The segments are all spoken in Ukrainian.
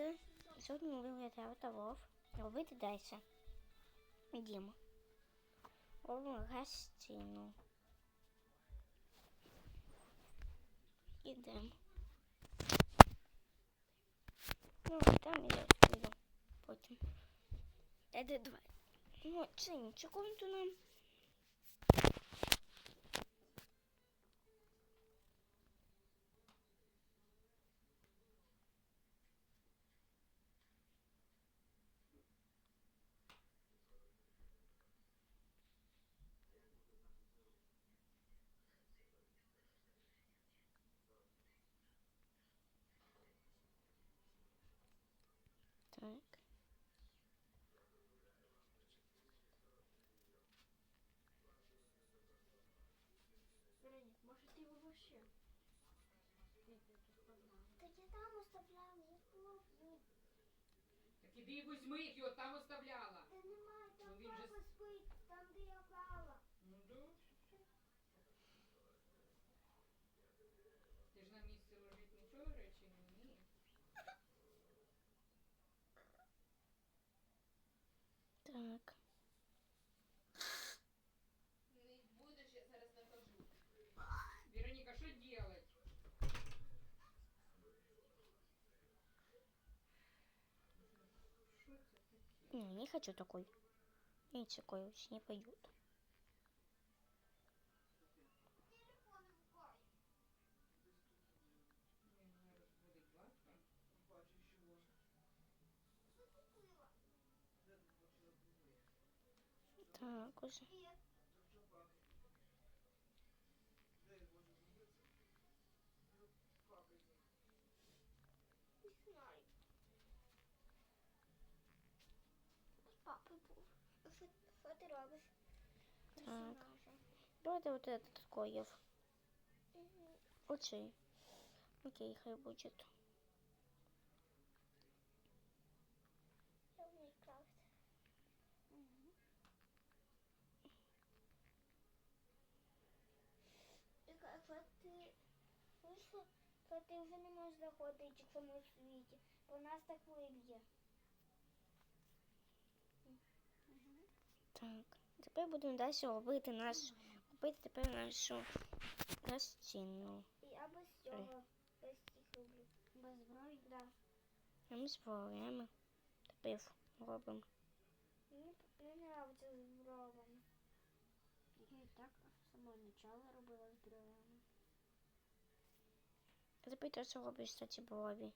Давайте сьогодні ми виглядає тавров. Робити далі. Йдемо. Робимо гостину. Ідемо. Ну, там я розповім потім. Де два. Ну, це нічого нам. Так. Вероник, вообще? Так я там оставляла, я помню. Так іди візьми їх, його там оставляла. Та немає, там Ну, він же папа спить, там де я клала. Ну да. Ти ж на місці ложить нічого речі не вмієш. Так. Не будеш, я зараз накажу. Вероніка, що делать? Що це таке? Не, хочу такой. Я такой очень не батька. Так, уже. Не знаю. З папою був. Що, що ти робиш? Так. Давайте вот этот коев. Оцей. Окей, хай будет. Я в Майнкрафт. Якщо ти, що, то ти вже не можеш заходити в цьому світі, бо нас так виб'є. Так. Тепер будемо далі робити наш. Робити тепер нашу гостину. Я без цього, без цих рублів. Без зброї? Да. А ми збираємо. Тепер робимо. Мені не нравиться з бровами. Я і так з самого начала робила з бровями. А тепер те, що робиш, кстати, брові.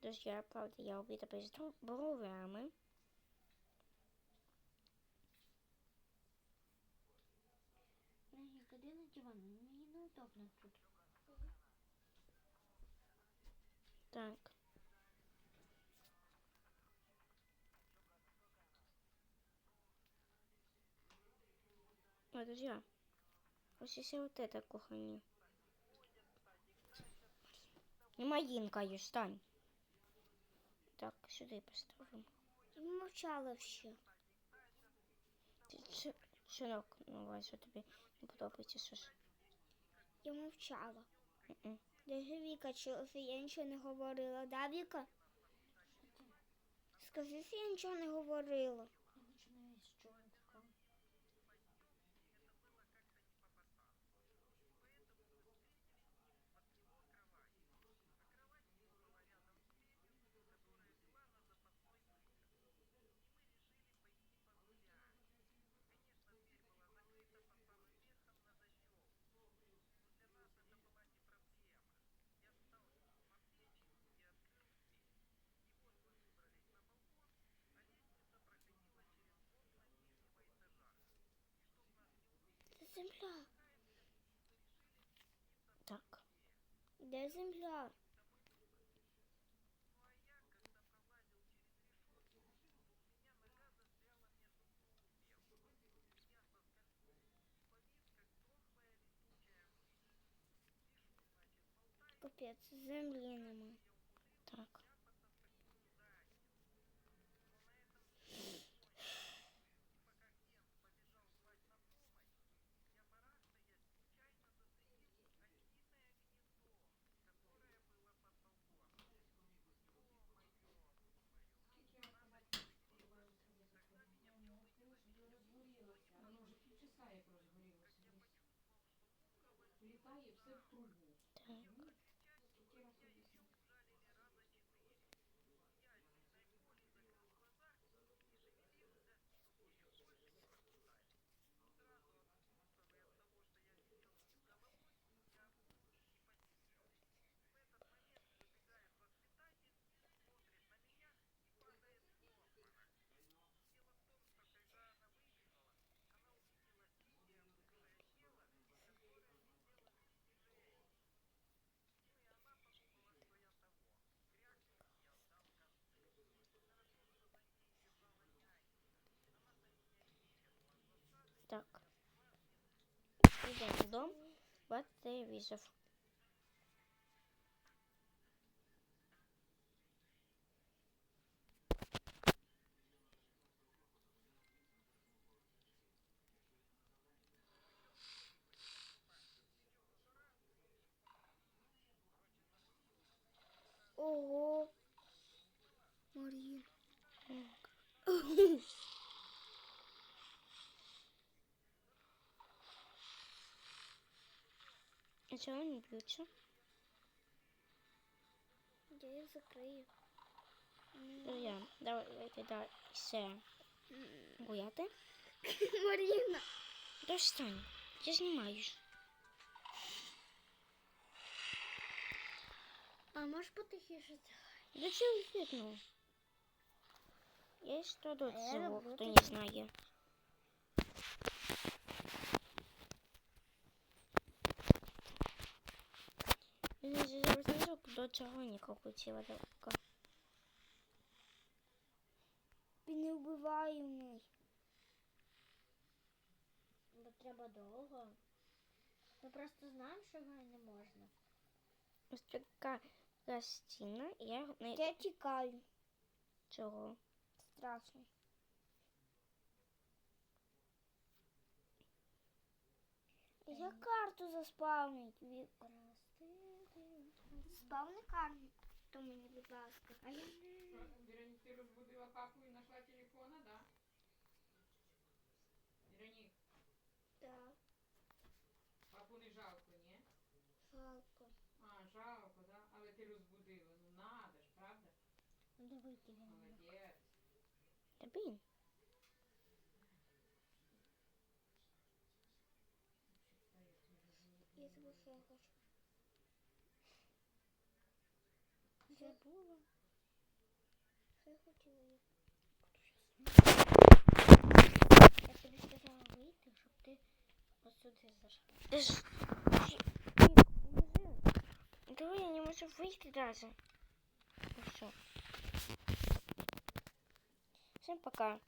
Тож я, правда, я роблю тепер з бровями. Вероник, іди на диван, мені неудобно тут. Так. Ой, друзья. Ось ще вот это кухоню. Не маїнкаю, стань. Так, сюди поставимо. Я мовчала ще. Ти чи- ну, Вася, тобі не подобається, що ж? Я мовчала. Мгм. Даже Віка чи я нічого не говорила. Да, Віка? Скажи, що я нічого не говорила. Я починаю з чого такого. Це земля. Так. Де земля? Капець, землі нема. Так. Так. Так. Идем в дом. Вот телевизор. Ого, А чого не б'ються? Я їх закрию. Друзья, давайте далі все гуляти. Маріна. Достань, ти знімаєш. А можеш потихіше? До чого видно? Є що до А я не завжди до не хотіла далеко. Він не вбиває мене. Бо треба довго. Ми просто знаємо, що його не можна. Ось така гостина, я Я тікаю. цього. Страшно. Я карту заспавнить. Спавни карту мені, будь ласка. А я не. Ти розбудила папу і знайшла телефона, да? Веронік, Так, папу не жалко, ні? жалко. А, жалко, да? Але ти розбудила. Ну надо ж, правда? Ну давайте. Молодець. Та блін. Я забув, що я хочу. Забула. Що я хотіла? я- Я тобі сказала вийти, щоб ти ось зашла. Давай я не можу вийти даже. Ну все. Всем пока.